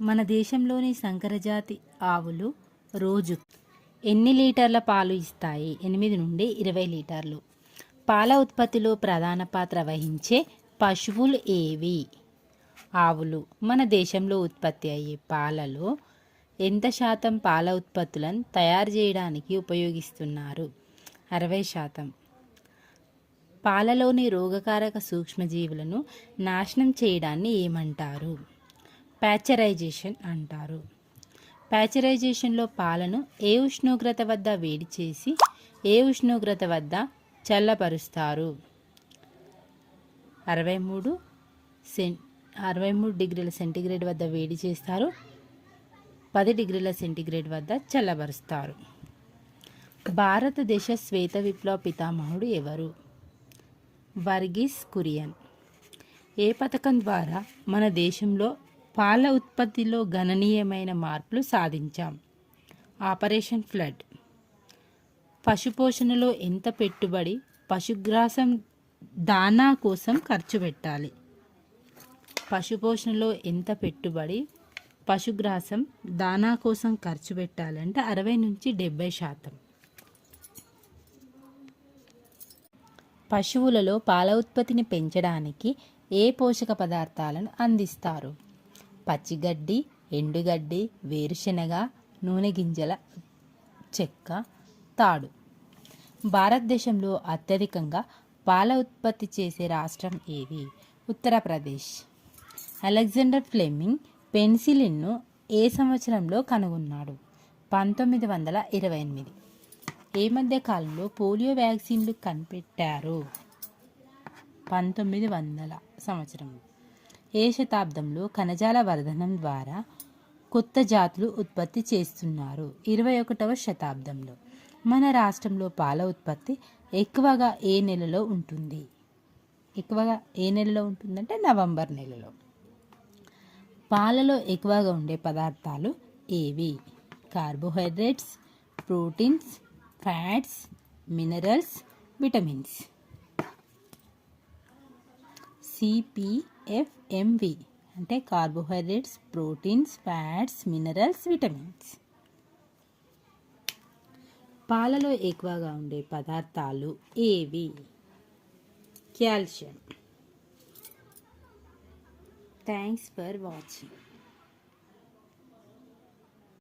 మన దేశంలోని సంకరజాతి ఆవులు రోజు ఎన్ని లీటర్ల పాలు ఇస్తాయి? ఎనిమిది నుండి ఇరవై లీటర్లు. పాల ఉత్పత్తిలో ప్రధాన పాత్ర వహించే పశువులు ఏవి? ఆవులు మన దేశంలో ఉత్పత్తి అయ్యే పాలలో ఎంత శాతం పాల ఉత్పత్తులను తయారు చేయడానికి ఉపయోగిస్తున్నారు? అరవై శాతం. పాలలోని రోగకారక సూక్ష్మజీవులను నాశనం చేయడాన్ని ఏమంటారు? ప్యాచరైజేషన్ అంటారు. ప్యాచరైజేషన్లో పాలను ఏ ఉష్ణోగ్రత వద్ద వేడి చేసి ఏ ఉష్ణోగ్రత వద్ద చల్లపరుస్తారు? అరవై మూడు సెన్ అరవై మూడు డిగ్రీల సెంటీగ్రేడ్ వద్ద వేడి చేస్తారు. పది డిగ్రీల సెంటీగ్రేడ్ వద్ద చల్లబరుస్తారు. భారతదేశ శ్వేత విప్లవ పితామహుడు ఎవరు? వర్గీస్ కురియన్. ఏ పథకం ద్వారా మన దేశంలో పాల ఉత్పత్తిలో గణనీయమైన మార్పులు సాధించాం. Operation flood. పశుపోషణలో ఎంత పెట్టుబడి పశుగ్రాసం దానా కోసం ఖర్చు పెట్టాలి. పశుపోషణలో ఎంత పెట్టుబడి పశుగ్రాసం దానా కోసం ఖర్చు పెట్టాలంటే అరవై నుంచి డెబ్బై శాతం. పశువులలో పాల ఉత్పత్తిని పెంచడానికి ఏ పోషక పదార్థాలను అందిస్తారు? పచ్చిగడ్డి ఎండుగడ్డి వేరుశెనగ నూనె గింజల చెక్క తాడు. భారతదేశంలో అత్యధికంగా పాల ఉత్పత్తి చేసే రాష్ట్రం ఏది? ఉత్తరప్రదేశ్. అలెగ్జాండర్ ఫ్లెమింగ్ పెన్సిలిన్ను ఏ సంవత్సరంలో కనుగొన్నాడు? పంతొమ్మిది వందల ఇరవై ఎనిమిది. ఏ మధ్య కాలంలో పోలియో వ్యాక్సిన్లు కనిపెట్టారు? పంతొమ్మిది వందల సంవత్సరంలో ఏ శతాబ్దంలో కణజాల వర్ధనం ద్వారా కొత్త జాతులు ఉత్పత్తి చేస్తున్నారు? ఇరవై ఒకటవ శతాబ్దంలో మన రాష్ట్రంలో పాల ఉత్పత్తి ఎక్కువగా ఏ నెలలో ఉంటుంది? ఎక్కువగా ఏ నెలలో ఉంటుందంటే నవంబర్ నెలలో. పాలలో ఎక్కువగా ఉండే పదార్థాలు ఏవి? Carbohydrates proteins fats minerals vitamins. CP FMV అంటే carbohydrates proteins fats minerals vitamins పాలలో ఎక్కువగా ఉండే పదార్థాలు ఏవి? Calcium thanks for watching